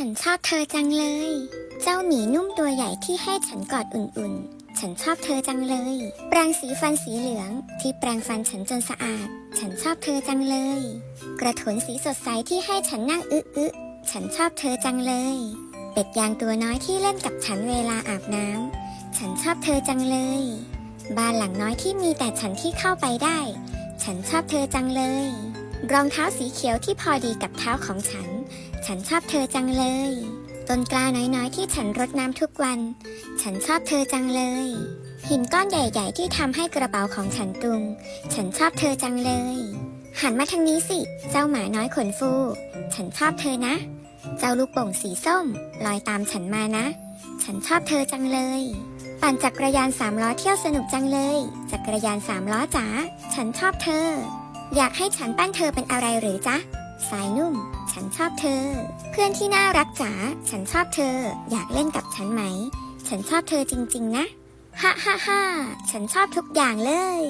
ฉันชอบเธอจังเลย เจ้าหมีนุ่มตัวใหญ่ที่ให้ฉันกอดอุ่นๆ ฉันชอบเธอจังเลย แปรงสีฟันสีเหลืองที่แปรงฟันฉันจนสะอาด ฉันชอบเธอจังเลย กระถนสีสดใสที่ให้ฉันนั่งอึอึฉันชอบเธอจังเลย เป็ดยางตัวน้อยที่เล่นกับฉันเวลาอาบน้ำ ฉันชอบเธอจังเลย บ้านหลังน้อยที่มีแต่ฉันที่เข้าไปได้ ฉันชอบเธอจังเลย รองเท้าสีเขียวที่พอดีกับเท้าของฉัน ฉันชอบเธอจังเลย ต้นกล้าน้อยๆ ที่ฉันรดน้ำทุกวัน ฉันชอบเธอจังเลย หินก้อนใหญ่ๆ ที่ทำให้กระเป๋าของฉันตุง ฉันชอบเธอจังเลย หันมาทางนี้สิ เจ้าหมาน้อยขนฟู ฉันชอบเธอนะ เจ้าลูกโป่งสีส้ม ลอยตามฉันมานะ ฉันชอบเธอจังเลย ปั่นจักรยานสามล้อเที่ยวสนุกจังเลย จักรยานสามล้อจ๋า ฉันชอบเธอ อยากให้ฉันปั้นเธอเป็นอะไรหรือจ๊ะ สายนุ่ม ฉันชอบเธอ เพื่อนที่น่ารักจ๋า ฉันชอบเธอ อยากเล่นกับฉันไหม ฉันชอบเธอจริง ๆ นะ ฮ่าฮ่าฮ่าฉันชอบทุกอย่างเลย